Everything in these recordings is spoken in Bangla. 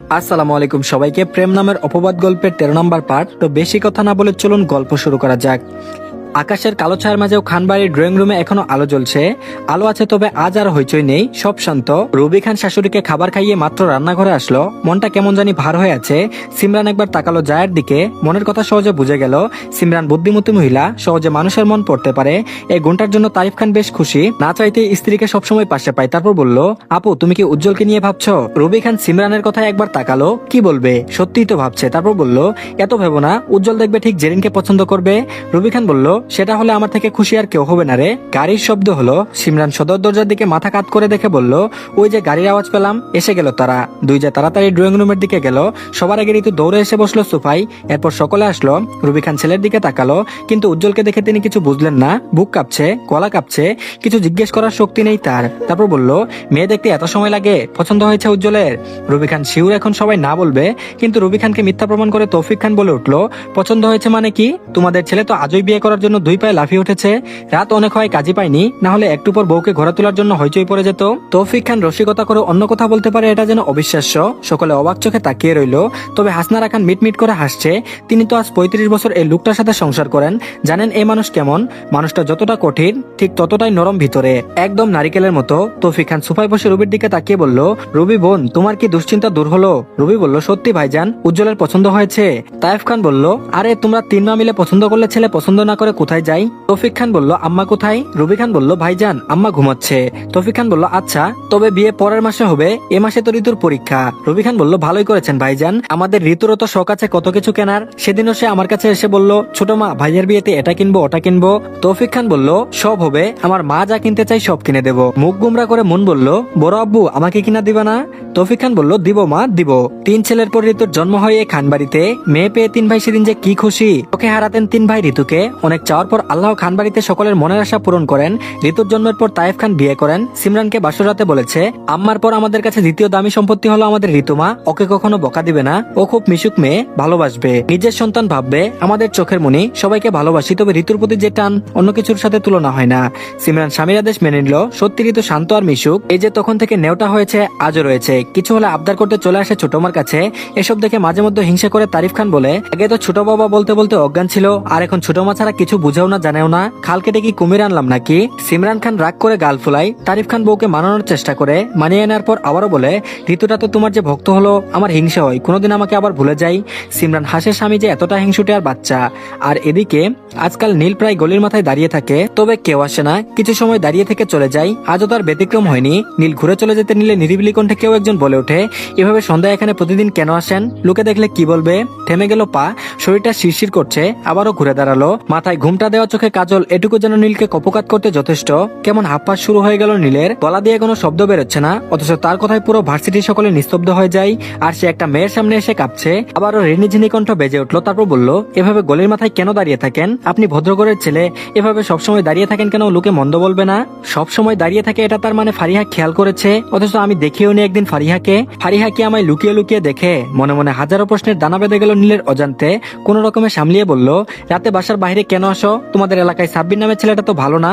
আসসালামু আলাইকুম সবাইকে, প্রেম নামের অপবাদ গল্পের তেরো নম্বর পার্ট তো বেশি কথা না বলে চলুন গল্প শুরু করা যাক। আকাশের কালো ছায়ার মাঝেও খানবাড়ির ড্রয়িং রুমে এখনও আলো জ্বলছে। আলো আছে তবে আজ আর হইচই নেই, সব শান্ত। রবি খান শাশুড়িকে খাবার খাইয়ে মাত্র রান্নাঘরে আসলো। মনটা কেমন জানি ভার হয়ে আছে। সিমরান একবার তাকালো জায়ের দিকে। মনের কথা সহজে বুঝে গেল, সিমরান বুদ্ধিমতী মহিলা, সহজে মানুষের মন পড়তে পারে। এই গুণটার জন্য তারিফ খান বেশ খুশি। না চাইতে স্ত্রীকে সবসময় পাশে পায়, তারপর বলল, আপু, তুমি কি উজ্জ্বলকে নিয়ে ভাবছ? রবি খান সিমরানের কথায় একবার তাকালো, কি বলবে? সত্যিই তো ভাবছে। তারপর বলল, এত ভেবো না, উজ্জ্বল দেখবে ঠিক জেরিনকে পছন্দ করবে। রবি খান বলল সেটা হলে আমার থেকে খুশি আর কেউ হবে না রে। গাড়ির শব্দ হলো, সিমরান সদর দরজার দিকে মাথা কাত করে দেখে বলল, ওই যে গাড়ির আওয়াজ পেলাম, এসে গেল তারা। দুই যে তাড়াতাড়ি ড্রয়িং রুমের দিকে গেল, সবার আগে ঋতু দৌড়ে এসে বসল সোফাই, এরপর সকলে আসলো, রুবি খান ছেলের দিকে তাকালো, কিন্তু উজ্জ্বলকে দেখে তিনি কিছু বুঝলেন না, বুক কাঁপছে কলা কাঁপছে, কিছু জিজ্ঞেস করার শক্তি নেই তার। তারপর বলল, মেয়ে দেখতে এত সময় লাগে, পছন্দ হয়েছে উজ্জ্বলের? রুবি খান, শিউর এখন সবাই না বলবে। কিন্তু রুবি খানকে মিথ্যা প্রমাণ করে তৌফিক খান বলে উঠল, পছন্দ হয়েছে মানে কি? তোমাদের ছেলে তো আজই বিয়ে করার জন্য দুই পায়ে লাফিয়ে উঠেছে। রাত অনেক হয় কাজই পায়নি, না হলে একটু পর বউকে ঘোরা তোলার জন্য হইচই পড়ে যেত। তৌফিক খান রসিকতা করে অন্য কথা বলতে পারে, এটা যেন অবিশ্বাস্য। সকলে অবাক চোখে তাকিয়ে রইল। তবে হাসনারা খান মিটমিট করে হাসছে। তিনি তো আজ পঁয়ত্রিশ বছর এই লোকটার সাথে সংসার করেন। জানেন এই মানুষ কেমন? মানুষটা যতটা কঠিন, ঠিক ততটাই নরম ভিতরে। একদম নারিকেলের মতো। তৌফিক খান সুফায় বসে রবির দিকে তাকিয়ে বলল, রবি বোন, তোমার কি দুশ্চিন্তা দূর হলো? রবি বলল, সত্যি ভাইজান, উজ্জ্বলের পছন্দ হয়েছে। তাইফ খান বলল, আরে, তোমরা তিন মা মিলে পছন্দ করলে ছেলে পছন্দ না করে কোথায় যাই? তৌফিক খান বলল, আম্মা কোথায়? রবি খান বলল ভাইজান আম্মা ঘুমাচ্ছে। তৌফিক খান বলল আচ্ছা তবে বিয়ে পরের মাসে হবে, এ মাসে তো ঋতুর পরীক্ষা। রবি খান বলল, ভালোই করেছেন ভাইজান আমাদের ঋতুরও তো শখ আছে কত কিছু কেনার। সেদিনও সে আমার কাছে এসে বলল, ছোট মা, ভাইয়ের বিয়েতে এটা কিনবো, ওটা কিনবো। তৌফিক খান বলল, সব হবে, আমার মা যা কিনতে চাই সব কিনে দেবো। মুখ গুমরা করে মন বলল, বড় আব্বু, আমাকে কিনা দিবা না? তৌফিক খান বলল, দিব মা, দিব। তিন ছেলের পর ঋতুর জন্ম হয় এই খানবাড়িতে। মেয়ে পেয়ে তিন ভাই সেদিন যে কি খুশি। ওকে হারাতেন তিন ভাই ঋতুকে। অনেক চাওয়ার পর আল্লাহ খানবাড়িতে সকলের মনের আশা পূরণ করেন। ঋতুর জন্মের পর তাইফ খান বিয়ে করেন। সিমরানকে বাসরাতে বলেছে, আম্মার পর আমাদের কাছে দ্বিতীয় দামি সম্পত্তি হলো আমাদের ঋতুমা। ওকে কখনো বকা দিবে না। ও খুব মিশুক মেয়ে, ভালোবাসবে। নিজের সন্তান ভাববে, আমাদের চোখের মনি সবাইকে ভালোবাসি, তবে ঋতুর প্রতি যে টান অন্য কিছুর সাথে তুলনা হয় না। সিমরান স্বামীর আদেশ মেনে নিল। সত্যি ঋতু শান্ত আর মিশুক। এই যে তখন থেকে নেওটা হয়েছে, আজও রয়েছে। কিছু হলে আবদার করতে চলে আসে ছোটমার কাছে। এসব দেখে মাঝে মধ্যে হিংসা করে তারিফ খান বলে, আগে তো ছোট বাবা বলতে বলতে অজ্ঞান ছিল, আর এখন ছোট মা ছাড়া কিছু বুঝেও না, জানেও না। খাল কেটে কি কুমির আনলাম নাকি? সিমরান খান রাগ করে গাল ফুলাই তারিফ খান বউকে মানানোর চেষ্টা করে। মানিয়ে নেওয়ার পর আবারও বলে, ঋতুটা তো তোমার যে ভক্ত হলো, আমার হিংসা হয়। কোনোদিন আমাকে আবার ভুলে যাই। সিমরান হাসের স্বামী যে এতটা হিংসুটে আর বাচ্চা। আর এদিকে, আজকাল নীল প্রায় গলির মাথায় দাঁড়িয়ে থাকে, তবে কেউ আসে না। কিছু সময় দাঁড়িয়ে থেকে চলে যায়। আজও তার ব্যতিক্রম হয়নি। নীল ঘুরে চলে যেতে নিলে নিরিবিলি কণ্ঠে কেউ একজন বলে ওঠে, এভাবে সন্ধ্যায় এখানে প্রতিদিন কেন আসেন? লোকে দেখলে কি বলবে? থেমে গেল পা। শরীরটা শিরশির করছে, আবারও ঘুরে দাঁড়াল। মাথায় ঘুমটা দেওয়া চোখে কাজল এটুকু যেন নীলকে কপকাত করতে যথেষ্ট। কেমন হাপ্পাস শুরু হয়ে গেল নীলের। গলা দিয়ে কোনো শব্দ বেরোচ্ছে না, অথচ তার কথায় পুরো ভার্সিটি সকলে নিস্তব্ধ হয়ে যায়, আর সে একটা মেয়ের সামনে এসে কাঁপছে। আবারও রিনিঝিনি কণ্ঠ বেজে উঠল, তারপর বলল, এভাবে গলির মাথায় কেন দাঁড়িয়ে থাকেন? আপনি ভদ্রগরের ছেলে, এভাবে সবসময় দাঁড়িয়ে থাকেন কেন? লোকে মন্দ বলবে না? সবসময় দাঁড়িয়ে থাকে এটা তার মানে ফারিহা খেয়াল করেছে, অথচ আমি দেখিও নি একদিন ফারিহাকে। ফারিহা কি আমায় লুকিয়ে লুকিয়ে দেখে? মনে মনে হাজারো প্রশ্নের দানা বেঁধে গেল নীলের অজান্তে। কোন রকমে সামলিয়ে বলল, রাতে বাসার বাইরে কেন আসো। তোমাদের এলাকায় সাব্বির নামের ছেলেটা তো ভালো না।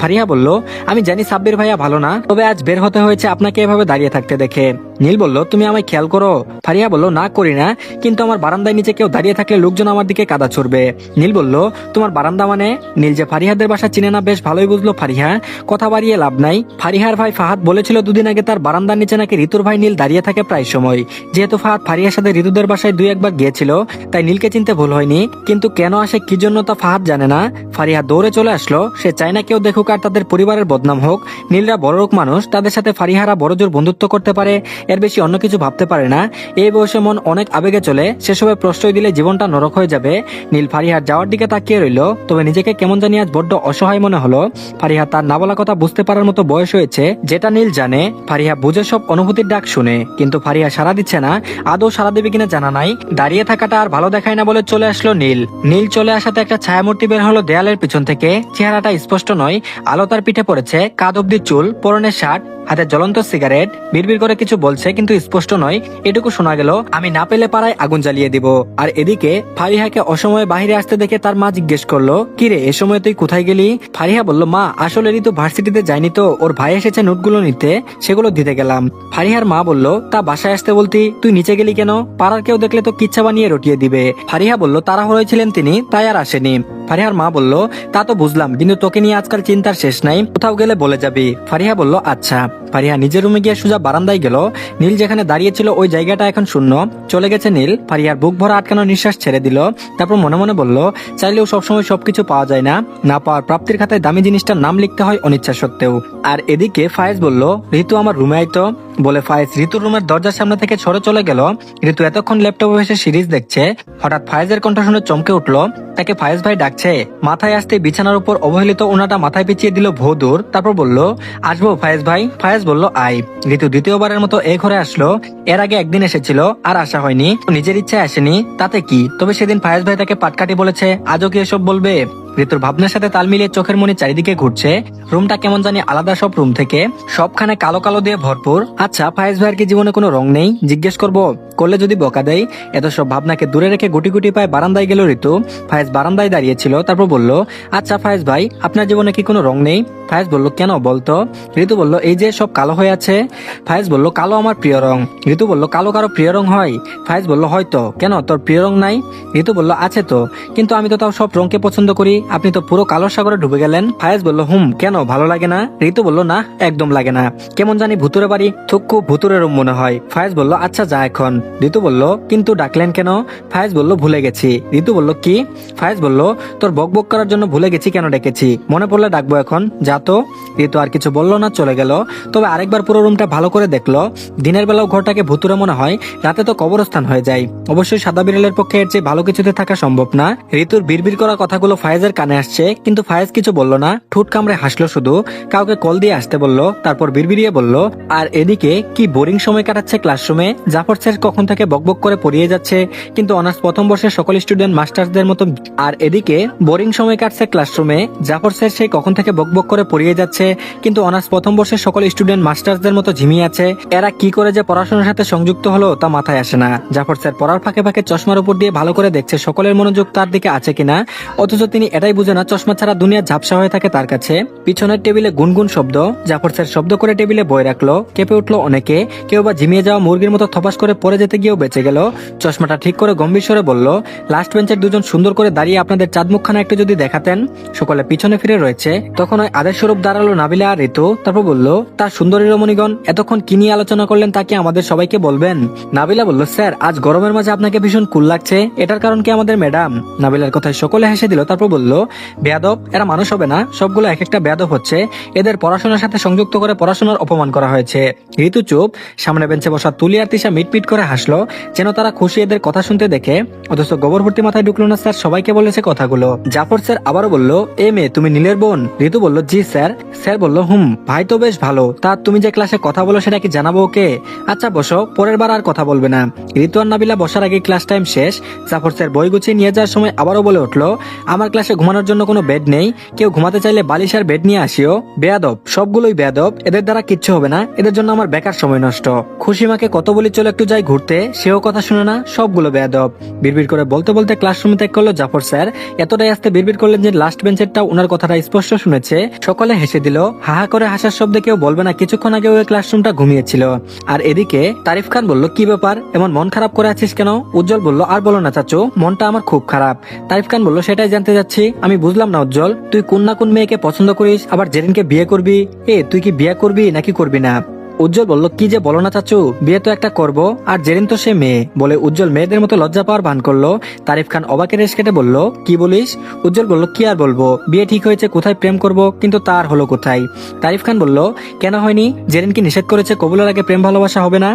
ভারিয়া বলল, আমি জানি সাব্বির ভাইয়া ভালো না, তবে আজ বের হতে হয়েছে আপনাকে এভাবে দাঁড়িয়ে থাকতে দেখে। নীল বলল, তুমি আমায় খেয়াল করো। ফারিয়া বলল, না করি না, কিন্তু আমার বারান্দায় নিচে কেউ দাঁড়িয়ে থাকলে লোকজন আমার দিকে কাদা ছড়বে। নীল বলল, তোমার বারান্দা মানে? নীল যে ফারিহাদের বাসা চিনে না, বেশ ভালোই বুঝলো ফারিহা। কথা বাড়িয়ে লাভ নাই। ফারিহার ভাই ফাহাদ বলেছিল, দুদিন আগে তার বারান্দার নিচে নাকি ঋতুর ভাই নীল দাঁড়িয়ে থাকে প্রায় সময়। যেহেতু ফাহাদ ফারিহার সাথে ঋতুদের বাসায় দুই একবার গিয়েছিল, তাই নীলকে চিনতে ভুল হয়নি। কিন্তু কেন আসে কি জন্য তা ফাহাদ জানে না ফারিহা দৌড়ে চলে আসলো। সে চায় না কেউ দেখুক আর তাদের পরিবারের বদনাম হোক। নীলরা বড় লোক মানুষ, তাদের সাথে ফারিহারা বড় জোর বন্ধুত্ব করতে পারে। এর বেশি অন্য কিছু ভাবতে পারে না। এই বয়সে মন অনেক আবেগে চলে, সেসবে প্রশ্রয় দিলে জীবনটা নরক হয়ে যাবে। নীল ফারিহার যাওয়ার দিকে তাকিয়ে রইল, তবে নিজেকে কেমন জানি আজ বড্ড অসহায় মনে হলো। ফারিহা তার না বলা কথা বুঝতে পারার মতো বয়স হয়েছে, যেটা নীল জানে। ফারিহা বুঝে সব অনুভূতির ডাক শুনে, কিন্তু ফারিহা সারা দিচ্ছে না, আদৌ সারা দেবে কিনা জানা নাই। দাঁড়িয়ে থাকাটা আর ভালো দেখায় না বলে চলে আসলো নীল। নীল চলে আসাতে একটা ছায়ামূর্তি বের হলো দেয়ালের পিছন থেকে। চেহারাটা স্পষ্ট নয়, আলো তার পিঠে পড়েছে কাদ অব্দি চুল পরনের শার্ট হাতে জ্বলন্ত সিগারেট, বিড়বিড় করে কিছু বলছে কিন্তু স্পষ্ট নয়, এটুকু শোনা গেল, আমি না পেলে পাড়ায় আগুন জ্বালিয়ে দিব। আর এদিকে ফারিহাকে অসময়ে বাহিরে আসতে দেখে তার মা জিজ্ঞেস করল কিরে এ সময় তুই কোথায় গেলি? ফারিহা বলল, মা, আসলে তো ভার্সিটিতে যায়নি তো, ওর ভাই এসেছে নোটগুলো নিতে, সেগুলো দিতে গেলাম। ফারিহার মা বলল, তা বাসায় আসতে বলতি, তুই নিচে গেলি কেন? পাড়ার কেউ দেখলে তো কিচ্ছা বানিয়ে রটিয়ে দিবে। ফারিহা বলল তারা হয়েছিলেন তিনি, তাই আর আসেনি। ফারিহার মা বলল, তা তো বুঝলাম, কিন্তু তোকে নিয়ে আজকাল চিন্তার শেষ নাই, কোথাও গেলে বলে যাবি। ফারিহা বলল আচ্ছা। ফারিহা নিজের রুমে গিয়ে সোজা বারান্দায় গেল। নীল যেখানে দাঁড়িয়েছিল ওই জায়গাটা এখন শূন্য। চলে গেছে নীল। ফারিহার বুক ভরা আটকানো নিঃশ্বাস ছেড়ে দিল। তারপর মনে মনে বলল, চাইলেও সবসময় সবকিছু পাওয়া যায় না। না পাওয়ার প্রাপ্তির খাতায় দামি জিনিসটার নাম লিখতে হয় অনিচ্ছা সত্ত্বেও। আর এদিকে ফায়েজ বলল, ঋতু আমার রুমে আইতো। বলে ফায়েজ ঋতুর রুমের দরজার সামনে থেকে সরে চলে গেল। ঋতু এতক্ষণ ল্যাপটপে বসে সিরিজ দেখছে। হঠাৎ ফায়েজের কণ্ঠ শুনে চমকে উঠল, তাকে ফায়েজ ভাই ডাকছে। মাথায় আসতে বিছানার উপর অবহেলিত ওনাটা মাথায় পিছিয়ে দিল ভৌদুর। তারপর বলল, আসব ফায়েজ ভাই। ফায়েজ বলল আই ঋতু দ্বিতীয়বারের মতো এ ঘরে আসলো, এর আগে একদিন এসেছিল, আর আসা হয়নি। নিজের ইচ্ছায় আসেনি, তাতে কি? তবে সেদিন ফায়েস ভাই তাকে পাটকাটি বলেছে, আজও কি এসব বলবে? ঋতুর ভাবনার সাথে তাল মিলিয়ে চোখের মনি চারিদিকে ঘুরছে। রুমটা কেমন জানি আলাদা সব রুম থেকে। সবখানে কালো কালো দিয়ে ভরপুর। আচ্ছা ফায়েজ ভাইয়ের কি জীবনে কোনো রং নেই? জিজ্ঞেস করব। করলে যদি বকা দেয় এত সব ভাবনাকে দূরে রেখে গুটি গুটি পায় বারান্দায় গেল ঋতু। ফায়েজ বারান্দায় দাঁড়িয়েছিল, তারপর বলল আচ্ছা ফায়েজ ভাই, আপনার জীবনে কি কোনো রং নেই? ফায়েজ বলল, কেন, বলতো? ঋতু বলল, এই যে সব কালো হয়ে আছে। ফায়েজ বলল, কালো আমার প্রিয় রং। ঋতু বলল, কালো কারও প্রিয় রং হয়? ফায়েজ বলল, হয়তো। কেন, তোর প্রিয় রং নাই? ঋতু বলল, আছে তো। কিন্তু আমি তো তাও সব রংকে পছন্দ করি। আপনি তো পুরো কালো সাগরে ডুবে গেলেন। ফায়েজ বলল, হুম, কেন? ভালো লাগে না? ঋতু বলল, না, একদম লাগে না। কেমন জানি ভুতুরে বাড়ি থুক্কু ভুতুরে রুম মনে হয়। ফায়েজ বলল আচ্ছা যা এখন। ঋতু বলল, কিন্তু ডাকলেন কেন? ফায়েজ বলল, ভুলে গেছি। ঋতু বলল, কি? ফায়েজ বলল, তোর বক বক করার জন্য ভুলে গেছি কেন ডেকেছি? মনে পড়লে ডাকবো এখন। যা তো। ঋতু আর কিছু বলল না, চলে গেল। তবে আরেকবার পুরো রুমটা ভালো করে দেখল। দিনের বেলাও ঘরটাকে ভুতুরে মনে হয়, রাতে তো কবরস্থান হয়ে যায়। অবশ্যই সাদা বিড়ালের পক্ষে এর চেয়ে ভালো কিছুতে থাকা সম্ভব না। ঋতুর বিড়বিড় করা কথাগুলো ফায়েজের কানে আসছে, কিন্তু ফায়েজ কিছু বলল না। ঠুট কামড়ে হাসলো শুধু। কাউকে কল দিয়ে আসতে বলল, তারপর বিড়বিড়িয়ে বলল, আর এদিকে কি বোরিং সময় কাটাচ্ছে ক্লাসরুমে? জাফর স্যার কখন থেকে বকবক করে পড়িয়ে যাচ্ছে। কিন্তু অনার্স প্রথম বর্ষের সকল স্টুডেন্ট মাস্টার্সদের মতো আর এদিকে বোরিং সময় কাটছে ক্লাসরুমে। জাফর স্যার সেই কখন থেকে বকবক করে পড়িয়ে যাচ্ছে, কিন্তু অনার্স প্রথম বর্ষের সকল স্টুডেন্ট মাস্টার্সদের মতো ঝিমিয়ে আছে। এরা কি করে যে পড়াশোনার সাথে সংযুক্ত হলো তা মাথায় আসে না। জাফর স্যার পড়ার ফাঁকে ফাঁকে চশমার উপর দিয়ে ভালো করে দেখছে সকলের মনোযোগ তার দিকে আছে কিনা, অথচ তিনি এটাই বুঝে না, চশমা ছাড়া দুনিয়া ঝাপসা হয়ে থাকে তার কাছে। পিছনের টেবিলে গুনগুন শব্দ, জাফর স্যার শব্দ করে টেবিলে বই রাখল, কেঁপে উঠল অনেকে। কেউ বা ঝিমিয়ে যাওয়া মুরগির মতো থপাস করে পড়ে যেতে গিয়েও বেঁচে গেল। চশমাটা ঠিক করে গম্ভীর স্বরে বলল লাস্ট বেঞ্চের দুজন সুন্দর করে দাঁড়িয়ে আপনাদের চাঁদ মুখখানা একটু যদি দেখাতেন। সকলে পিছনে ফিরে রয়েছে। তখন ওই আদেশ স্বরূপ দাঁড়াল নাবিলা আর ঋতু। তারপর বলল তার সুন্দরী রমণীগণ, এতক্ষণ কি নিয়ে আলোচনা করলেন তাকে আমাদের সবাইকে বলবেন? নাবিলা বলল, স্যার, আজ গরমের মাঝে আপনাকে ভীষণ কুল লাগছে। এটার কারণ কি আমাদের, ম্যাডাম? নাবিলার কথায় সকলে হেসে দিল, তারপর বলল বেয়াদব, এরা মানুষ হবে না। সবগুলো এক একটা বেয়াদব হচ্ছে। এদের পড়াশোনার সাথে সংযুক্ত করে পড়াশোনার অপমান করা হয়েছে। ঋতু চুপ, সামনে বেঞ্চে বসা তুলি আর তিশা মিটমিট করে হাসলো, যেন তারা খুশি এদের কথা শুনতে দেখে। অথচ গোবর ভর্তি মাথায় ঢুকলো না, স্যার, সবাইকে বলেছে কথাগুলো। জাফর স্যার আবারও বলল, এ মেয়ে, তুমি নীলের বোন? ঋতু বলল, জি, স্যার। স্যার বলল, হুম, ভাই তো বেশ ভালো। তা তুমি যে ক্লাসে কথা বলো, সেটা কি জানাব ওকে? আচ্ছা বসো, পরের বার আর কথা বলবে না। ঋতু আর নাবিলা বসার আগে ক্লাস টাইম শেষ। জাফর স্যার বই গুছিয়ে নিয়ে যাওয়ার সময় আবারও বলে উঠল, আমার ক্লাসে ঘুমানোর জন্য কোনো বেড নেই। কেউ ঘুমাতে চাইলে বালিশ আর বেড নিয়ে আসিও। বেয়াদব, সবগুলোই বেয়াদব। এদের দ্বারা কিচ্ছু হবে না। এদের জন্য আমার বেকার সময় নষ্ট। খুশিমাকে কত বলি চলো একটু যাই ঘুরতে, সেও কথা শুনে না, সবগুলো বেয়াদব। বিড়বিড় করে বলতে বলতে ক্লাসরুম ত্যাগ করল জাফর স্যার। এতটাই আসতে বিড়বিড় করলেন যে লাস্ট বেঞ্চেরটা ওনার কথাটা স্পষ্ট শুনেছে। সকলে হেসে দিল। হাহা করে হাসার শব্দে কেউ বলবে না, কিছুক্ষণ আগে ওই ক্লাসরুমটা ঘুমিয়েছিল। আর এদিকে তারিফ খান বলল, কি ব্যাপার? এমন মন খারাপ করে আছিস কেন? উজ্জ্বল বলল, আর বলো না চাচু, মনটা আমার খুব খারাপ। তারিফ খান বলল, সেটাই জানতে যাচ্ছি। আমি বুঝলাম না উজ্জ্বল, তুই কোন না কোন মেয়েকে পছন্দ করিস, আবার জেরিনকে বিয়ে করবি? এ, তুই কি বিয়ে করবি নাকি করবি না? উজ্জ্বল বলল, কি যে বলো না চাচু, বিয়ে তো একটা করব, আর জেরিন তো সে মেয়ে, বলে উজ্জ্বল মেয়েদের মতো লজ্জা পাওয়ার ভান করল। তারিফ খান অবাকের রেশ কেটে বলল, কি বলিস? উজ্জ্বল বলল, কি আর বলব, বিয়ে ঠিক হয়েছে, কোথায় প্রেম করব, কিন্তু তার হলো কোথায়? তারিফ খান বলল, কেন হয়নি? জেরিন কি নিষেধ করেছে, কবুলের আগে প্রেম ভালোবাসা হবে না?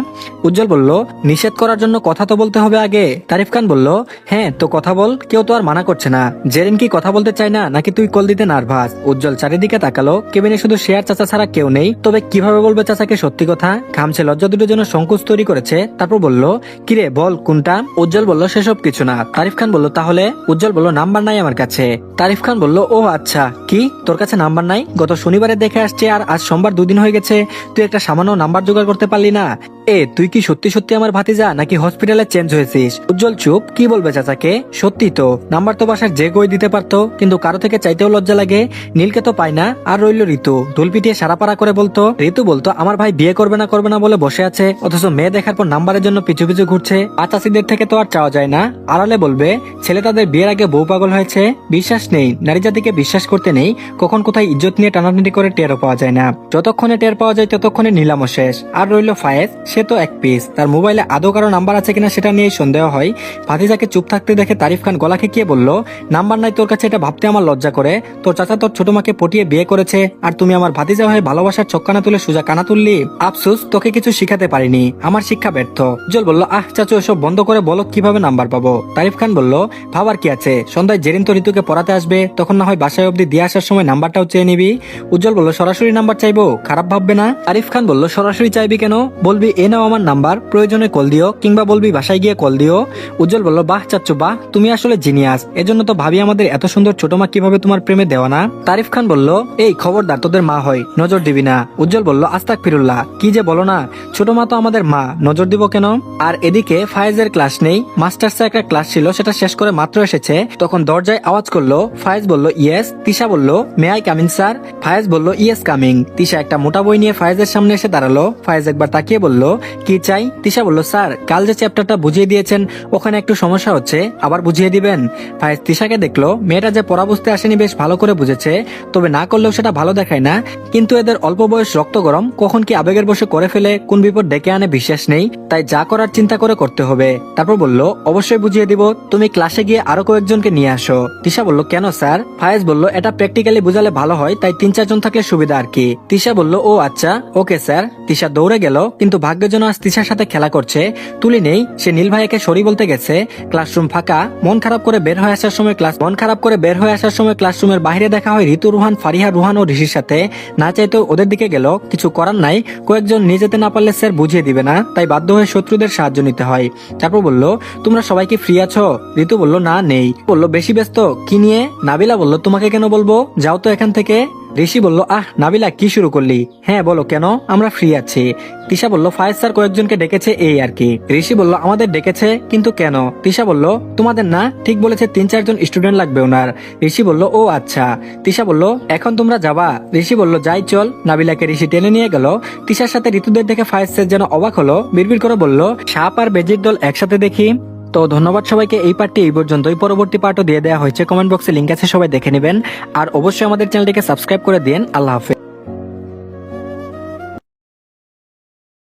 উজ্জ্বল বলল, নিষেধ করার জন্য কথা তো বলতে হবে আগে। তারিফ খান বলল হ্যাঁ তো কথা বল, কেউ তো আর মানা করছে না। জেরিন কি কথা বলতে চায় না, নাকি তুই কল দিতে নার্ভাস? উজ্জ্বল চারিদিকে তাকালো, কেবিনে শুধু শেয়ার চাচা ছাড়া কেউ নেই, তবে কীভাবে বলবে চাচাকে সত্যি? সত্যি কথা, ঘামছে লজ্জা দুটোর জন্য সংকোচ তৈরি করেছে। তারপর বলল, কিরে, বল, কোনটা? উজ্জ্বল বলল, সেসব কিছু না। তারিফ খান বলল, তাহলে? উজ্জ্বল বলল, নাম্বার নাই আমার কাছে। তারিফ খান বলল, ও আচ্ছা। কি? তোর কাছে নাম্বার নাই? গত শনিবারে দেখে আসছে আর আজ সোমবার দুদিন হয়ে গেছে। তুই একটা সামান্য নাম্বার জোগাড় করতে পারলি না। এ, তুই কি সত্যি সত্যি আমার ভাতিজা নাকি হসপিটালে চেঞ্জ হয়েছিস? উজ্জ্বল চুপ, কি বলবে চাচাকে? সত্যি তো, নাম্বার তো বাসার যে কই দিতে পারতো, কিন্তু কারও থেকে চাইতেও লজ্জা লাগে। নীলকে তো পায় না, আর রইল ঋতু। ঢোল পিটিয়ে সারাপাড়া করে বলতো, ঋতু বলতো, আমার ভাই বিয়ে করবে না করবে না বলে বসে আছে, অথচ মেয়ে দেখার পর নাম্বারের জন্য পিছু পিছু ঘুরছে। আর চাষিদের থেকে তো আর চাওয়া যায় না। আড়ালে বলবে, ছেলে তাদের বিয়ের আগে বউ পাগল হয়েছে। বিশ্বাস নেই, নারী জাতিকে বিশ্বাস করতে নেই, কখন কোথায় ইজ্জত নিয়ে টানাটানি করে টেরও পাওয়া যায় না। যতক্ষণে টের পাওয়া যায় ততক্ষণে নিলামও শেষ। আর রইল ফায়েজ, সে তো এক পিস তার মোবাইলে আদৌ কারও নাম্বার আছে কিনা সেটা নিয়ে সন্দেহ হয়। ভাতিজাকে চুপ থাকতে দেখে তারিফ খান গলা খেকিয়ে বলল, নাম্বার নাই তোর কাছে, এটা ভাবতে আমার লজ্জা করে। তোর চাচা তোর ছোট মাকে পটিয়ে বিয়ে করেছে, আর তুমি আমার ভাতিজা হয়ে ভালোবাসার চক্কানা তুলে সোজা কানা তুললি? আফসুস, তোকে কিছু শিখাতে পারিনি। আমার শিক্ষা ব্যর্থ। উজ্জ্বল বলল, আহ, চাচু, এসব বন্ধ করে বলো, কীভাবে নাম্বার পাবো? তারিফ খান বলল, ভাবার কি আছে? সন্ধ্যায় জেরিন তো ঋতুকে পড়াতে আসবে, তখন না হয় বাসায় অব্দি দিয়ে আসার সময় নাম্বারটাও চেয়ে নিবি? উজ্জ্বল বলল, সরাসরি নাম্বার চাইব? খারাপ ভাববে না? আরিফ খান বলল, সরাসরি চাইবি কেন? বলবি এ নাও আমার নাম্বার, প্রয়োজনে কল দিও, কিংবা বলবি বাসায় গিয়ে কল দিও। উজ্জ্বল বলল, বাহ চাচ্চু বাহ তুমি আসলে জিনিয়াস এজন্য তো ভাবি আমাদের এত সুন্দর ছোট মা কীভাবে তোমার প্রেমে দেওয়া না? তারিফ খান বলল, এই খবরদার, তোদের মা হয়, নজর দিবি না। উজ্জ্বল বলল আস্তাক ফিরুল্লাহ কি যে বলো না, ছোট মা তো আমাদের মা, নজর দিব কেন? আর এদিকে ফায়েজের ক্লাস নেই মাস্টার্সের একটা ক্লাস ছিল, সেটা শেষ করে মাত্র এসেছে। তখন দরজায় আওয়াজ করল, ফায়েজ বলল, ইয়েস। তিশা বলল, may I coming sir? Faiz বলল, ইয়েস কামিং। তিশা একটা মোটা বই নিয়ে ফায়েজের সামনে এসে দাঁড়াল। ফায়েজ একবার তাকিয়ে বলল কি চাই? তিশা বলল, স্যার, কাল যে চ্যাপ্টারটা বুঝিয়ে দিয়েছেন, ওখানে একটু সমস্যা হচ্ছে, আবার বুঝিয়ে দিবেন। ফায়েজ তিশাকে দেখল, মেয়েটা যে পড়া বুঝতে আসেনি বেশ ভালো করে বুঝেছে, তবে না করলেও সেটা ভালো দেখায় না। কিন্তু এদের অল্প বয়স রক্ত গরম, কখন কি আবেগের বসে করে ফেলে, কোন বিপদ ডেকে আনে বিশ্বাস নেই, তাই যা করার চিন্তা করে করতে হবে। তারপর বলল, অবশ্যই বুঝিয়ে দিব, তুমি ক্লাসে গিয়ে আরও কয়েকজনকে নিয়ে আসো। তিশা বলল, কেন, স্যার? ফায়েজ বলল, এটা প্র্যাকটিক্যালি বুঝালে ভালো হয়, তাই তিন চারজন থাকলে সুবিধা আর কি। তিশা বলল, ও আচ্ছা ওকে, স্যার। তিশা দৌড়ে গেল, কিন্তু ভাগ্যের আজ তিশার সাথে খেলা করছে। তুলি নেই, সে নীল ভাইয়াকে সরি বলতে গেছে। ক্লাসরুম ফাঁকা, মন খারাপ করে বের হয়ে আসার সময় ক্লাস মন খারাপ করে বের হয়ে আসার সময় ক্লাসরুমের বাইরে দেখা হয় ঋতু, রুহান, ফারিহা, রুহান ও ঋষির সাথে। না চাইতেও ওদের দিকে গেল, কিছু করার নাই। কয়েকজন নিয়ে যেতে না পারলে স্যার বুঝিয়ে দিবে না, তাই বাধ্য হয়ে শত্রুদের সাহায্য নিতে হয়। তারপর বলল, তোমরা সবাই কি ফ্রি আছো? ঋতু বলল, না, নেই। বলল, বেশি ব্যস্ত, কি নিয়ে? নাবিলা বলল, তোমাকে কেন বলব? যাও তো এখান থেকে। ঋষি বলল, আহ, নাবিলা, কি শুরু করলি? হ্যাঁ বলো, কেন? আমরা ফ্রি আছি। তিশা বলল ফায়েজ স্যার কয়েকজনকে ডেকেছে এই আর কি। ঋষি বলল, আমাদের ডেকেছে, কিন্তু কেন? তিশা বলল, তোমাদের না, ঠিক বলেছে, তিন চারজন স্টুডেন্ট লাগবে ওনার। ঋষি বলল, ও আচ্ছা। তিশা বলল, এখন তোমরা যাবা? ঋষি বলল, যাই, চল। নাবিলাকে ঋষি টেনে নিয়ে গেল। তিশার সাথে ঋতুদের দেখে ফায়েজ স্যার যেন অবাক হলো, বিড়বিড় করে বলল, সাপ আর বেজির দল একসাথে দেখি। তো ধন্যবাদ সবাইকে, এই পার্টটি এই পর্যন্তই। পরবর্তী পার্টও দিয়ে দেওয়া হয়েছে। কমেন্ট বক্সে লিঙ্ক আছে, সবাই দেখে নেবেন। আর অবশ্যই আমাদের চ্যানেলটিকে সাবস্ক্রাইব করে দিন। আল্লাহ হাফেজ।